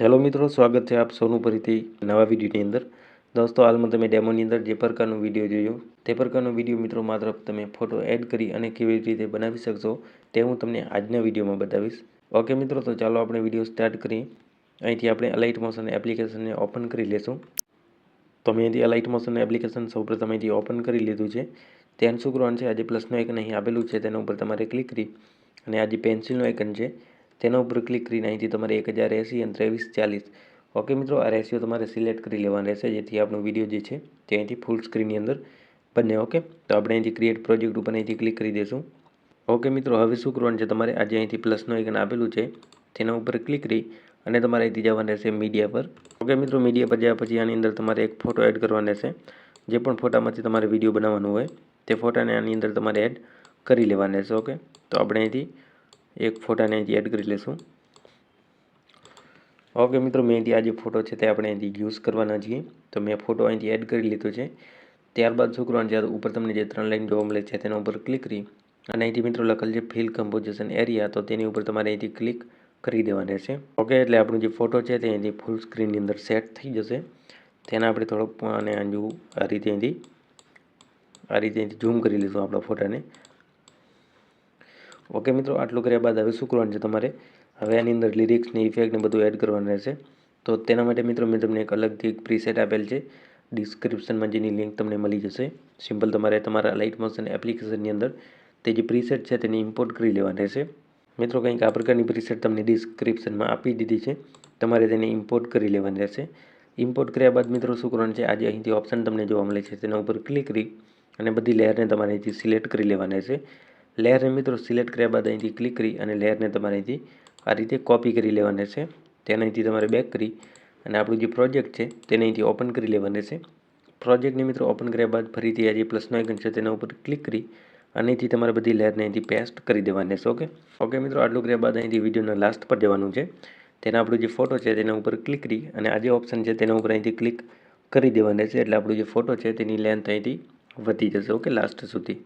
Hello મિત્રો, સ્વાગત છે આપ સૌનું ફરીથી નવા વિડીયોની અંદર. દોસ્તો, હાલમાં તમે ડેમોની અંદર જે પ્રકારનો વીડિયો જોયો, તે પ્રકારનો વીડિયો મિત્રો માત્ર તમે ફોટો એડ કરી અને કેવી રીતે બનાવી શકશો તે હું તમને આજના વિડીયોમાં બતાવીશ. ઓકે મિત્રો, તો ચાલો આપણે વીડિયો સ્ટાર્ટ કરીએ. અહીંથી આપણે અલાઇટ મોશન એપ્લિકેશનને ઓપન કરી લેશું. તો મેં અહીંથી અલાઇટ મોશન એપ્લિકેશન સૌપ્રથમ અહીંથી ઓપન કરી લીધું છે. ધ્યાન શું કરવાનું છે? આજે પ્લસનો એક નહીં આપેલું છે, તેના ઉપર તમારે ક્લિક કરી અને આ જે પેન્સિલનું આઇકન છે, તેના ઉપર ક્લિક કરીને અહીંથી તમારે એક હજાર એંસી અને ત્રેવીસ ચાલીસ. ઓકે મિત્રો, આ રેશિયો તમારે સિલેક્ટ કરી લેવાનો રહેશે, જેથી આપણો વીડિયો જે છે, તે અહીંથી ફૂલ સ્ક્રીનની અંદર બને ઓકે તો આપણે અહીંથી ક્રિએટ પ્રોજેક્ટ ઉપર અહીંથી ક્લિક કરી દઈશું. ઓકે મિત્રો, હવે શું કરવાનું છે તમારે? આજે અહીંથી પ્લસનું આઇકન આપેલું છે, તેના ઉપર ક્લિક કરી અને તમારે અહીંથી જવાનું રહેશે મીડિયા પર. ઓકે મિત્રો મીડિયા પર જ્યાં પછી આની અંદર તમારે એક ફોટો એડ કરવાનો રહેશે. જે પણ ફોટામાંથી તમારે વીડિયો બનાવવાનો હોય, તે ફોટાને આની અંદર તમારે એડ કરી લેવાના છે ઓકે તો આપણે અહીંથી એક ફોટાને અહીંથી એડ કરી લઈશું ઓકે મિત્રો, મેં અહીંથી આ જે ફોટો છે તે આપણે અહીંથી યુઝ કરવાના છીએ. તો મેં ફોટો અહીંથી એડ કરી લીધો છે. ત્યારબાદ શું કરવાનું જ્યારે ઉપર તમને જે ત્રણ લાઈન જોવા મળે છે, તેના ઉપર ક્લિક કરી અને અહીંથી મિત્રો લખેલ છે ફિલ કમ્પોઝિશન એરિયા તો તેની ઉપર તમારે અહીંથી ક્લિક કરી દેવાને છે. ઓકે એટલે આપણો જે ફોટો છે તે અહીંથી ફૂલ સ્ક્રીનની અંદર સેટ થઈ જશે. તેના આપણે થોડોક અને હજુ આ રીતે અહીંથી, આ રીતે અહીંથી ઝૂમ કરી લઈશું આપણા ફોટાને. ઓકે મિત્રો, આટલું કર્યા બાદ હવે શું કરવાનું છે તમારે? હવે આની અંદર લિરિક્સની ઇફેક્ટને બધું એડ કરવાનું રહેશે. તો તેના માટે મિત્રો, મેં તમને એક અલગથી એક પ્રીસેટ આપેલ છે. ડિસ્ક્રિપ્શનમાં જેની લિંક તમને મળી જશે. સિમ્પલ તમારે તમારા લાઇટ મોશન એપ્લિકેશનની અંદર તે જે પ્રીસેટ છે તેને ઇમ્પોર્ટ કરી લેવાની રહેશે. મિત્રો, કંઈક આ પ્રકારની પ્રીસેટ તમને ડિસ્ક્રિપ્શનમાં આપી દીધી છે. તમારે તેને ઇમ્પોર્ટ કરી લેવાની રહેશે. ઇમ્પોર્ટ કર્યા બાદ મિત્રો, શું કરવાનું છે? આજે અહીંથી ઓપ્શન તમને જોવા મળે છે. તેના ઉપર ક્લિક કરી અને બધી લેયરને તમારે અહીંથી સિલેક્ટ કરી લેવાની રહેશે. લેયરને મિત્રો સિલેક્ટ કર્યા બાદ અહીંથી ક્લિક કરી અને લેયરને તમારે અહીંથી આ રીતે કોપી કરી લેવાની છે. તેને અહીંથી તમારે બેક કરી અને આપણું જે પ્રોજેક્ટ છે તેને અહીંથી ઓપન કરી લેવાના છે. પ્રોજેક્ટને મિત્રો ઓપન કર્યા બાદ ફરીથી આ જે પ્લસનો આઇકન છે તેના ઉપર ક્લિક કરી અને અહીંથી તમારે બધી લેયરને અહીંથી પેસ્ટ કરી દેવાની છે ઓકે ઓકે મિત્રો, આટલું કર્યા બાદ અહીંથી વિડીયોના લાસ્ટ પર જવાનું છે. તેના આપણું જે ફોટો છે તેના ઉપર ક્લિક કરી અને આ જે ઓપ્શન છે તેના ઉપર અહીંથી ક્લિક કરી દેવાના છે. એટલે આપણું જે ફોટો છે તેની લેન્થ અહીંથી વધી જશે ઓકે લાસ્ટ સુધી.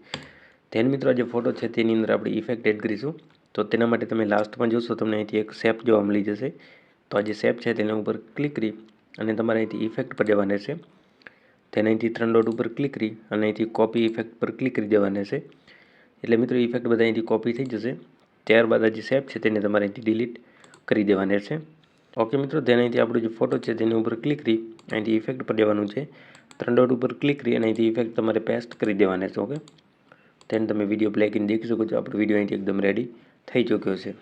ધેન મિત્રો જે ફોટો છે તેની અંદર આપણે ઇફેક્ટ એડ કરીશું. તો તેના માટે તમે લાસ્ટમાં જોશો તમને અહીંથી એક શેપ જોવા મળી જશે. તો આ જે શેપ છે તેના ઉપર ક્લિક કરી અને તમારે અહીંથી ઇફેક્ટ પર જવાના છે. તેને અહીંથી ત્રણ ડોટ ઉપર ક્લિક કરી અને અહીંથી કોપી ઇફેક્ટ પર ક્લિક કરી દેવાના છે. એટલે મિત્રો ઇફેક્ટ બધા અહીંથી કોપી થઈ જશે. ત્યારબાદ આ જે શેપ છે તેને તમારે અહીંથી ડિલીટ કરી દેવાના છે. ઓકે મિત્રો તેને અહીંથી આપણો જે ફોટો છે તેની ઉપર ક્લિક કરી અહીંથી ઇફેક્ટ પર જવાનું છે. ત્રણ ડોટ ઉપર ક્લિક કરી અને અહીંથી ઇફેક્ટ તમારે પેસ્ટ કરી દેવાના છે ઓકે તેને તમે વીડિયો પ્લે કરીને દેખી શકો છો. આપણો વીડિયો અહીંથી એકદમ રેડી થઈ ચૂક્યો છે.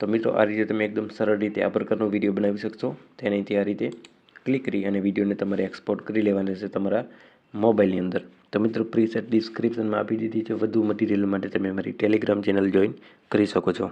તો મિત્રો, આ રીતે તમે એકદમ સરળ રીતે આ પ્રકારનો વીડિયો બનાવી શકશો. તેને અહીંથી આ રીતે ક્લિક કરી અને વિડીયોને તમારે એક્સપોર્ટ કરી લેવાના છે તમારા મોબાઈલની અંદર. તો મિત્રો પ્રીસેટ ડિસ્ક્રિપ્શનમાં આપી દીધી છે. વધુ મટીરિયલ માટે તમે મારી ટેલિગ્રામ ચેનલ જોઈન કરી શકો છો.